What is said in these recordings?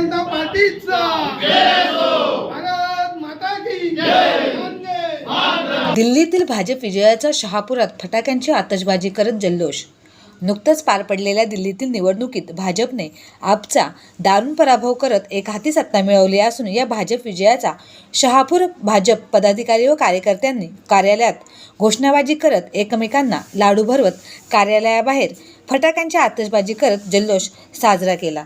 जनता पार्टीचा. दिल्लीतील भाजप विजयाचा शहापुरात फटाक्यांची आतषबाजी करत जल्लोष. नुकतंच पार पडलेल्या दिल्लीतील निवडणुकीत भाजपने आपचा दारुण पराभव करत एक हाती सत्ता मिळवली असून या भाजप विजयाचा शहापूर भाजप पदाधिकारी व कार्यकर्त्यांनी कार्यालयात घोषणाबाजी करत एकमेकांना लाडू भरवत कार्यालयाबाहेर फटाक्यांची आतषबाजी करत जल्लोष साजरा केला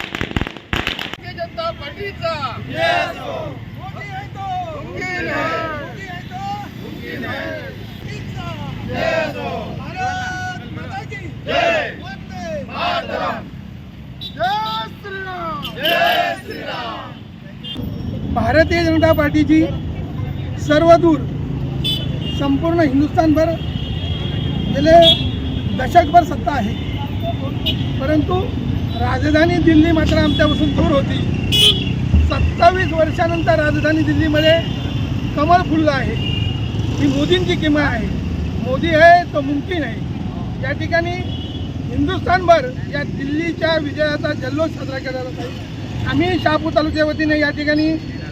भारतीय जनता पार्टीचा मोदी आहे तो मुमकिन है मोदी आहे तो मुमकिन है पार्टीचा. भारत माता की वंदे मातरम जय श्रीराम जय श्रीराम भारतीय जनता पार्टीची सर्वदूर संपूर्ण हिंदुस्थानभर गेले दशकभर सत्ता आहे. परंतु राजधानी दिल्ली मात्र आमच्यापासून दूर होती. सत्तावीस वर्षानंतर राजधानी दिल्लीमध्ये कमळ फुललं आहे. ही मोदींची किंमत आहे. मोदी आहे तो मुमकिन आहे. या ठिकाणी हिंदुस्थानभर या दिल्लीच्या विजयाचा जल्लोष साजरा केला जात आहे. आम्ही शहापूर तालुक्या वतीने या ठिकाणी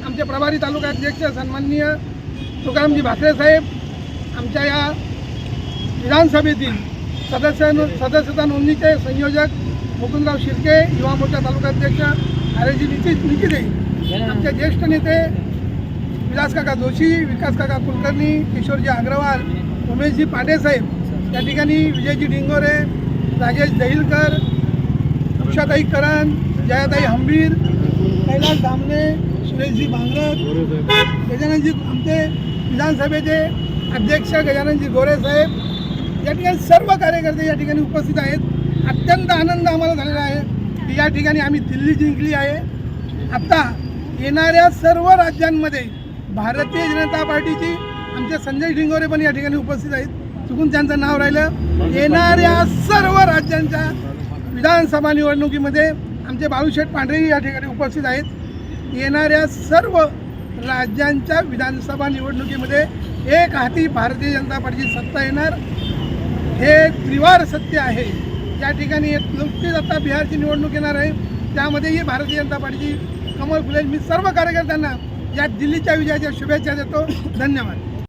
आमचे प्रभारी तालुका अध्यक्ष सन्माननीय तुकारामजी भाकरे साहेब आमच्या या विधानसभेतील सदस्य सदस्यता नोंदणीचे संयोजक मुकुंदराव शिर्के युवा मोर्चा तालुका अध्यक्ष आरजी नितीश निकिते आमचे ज्येष्ठ नेते विलास काका जोशी विकास काका कुलकर्णी किशोरजी अग्रवाल उमेशजी पांडेसाहेब या ठिकाणी विजयजी डिंगोरे राजेश दहिलकर उषाताई करण जयाताई हंबीर कैलास दामणे सुरेशजी भांगरत गजाननजी आमचे विधानसभेचे अध्यक्ष गजाननजी गोरे साहेब. या ठिकाणी सर्व कार्यकर्ते या ठिकाणी उपस्थित आहेत. अत्यंत आनंद आम्हाला झालेला आहे की या ठिकाणी आम्ही दिल्ली जिंकली आहे. आत्ता येणाऱ्या सर्व राज्यांमध्ये भारतीय जनता पार्टीची आमचे संजय ढिंगोरे पण या ठिकाणी उपस्थित आहेत. चुकून त्यांचं नाव राहिलं. येणाऱ्या सर्व राज्यांच्या विधानसभा निवडणुकीमध्ये आमचे बाळूशेठ पांढरेही या ठिकाणी उपस्थित आहेत. येणाऱ्या सर्व राज्यांच्या विधानसभा निवडणुकीमध्ये एक हाती भारतीय जनता पार्टीची सत्ता येणार. हे त्रिवार सत्य आहे. या ठिकाणी एक नुकतीच आता बिहारची निवडणूक येणार आहे. त्यामध्येही भारतीय जनता पार्टीची कमल फुले. मी सर्व कार्यकर्त्यांना या दिल्लीच्या विजयाच्या शुभेच्छा देतो. धन्यवाद.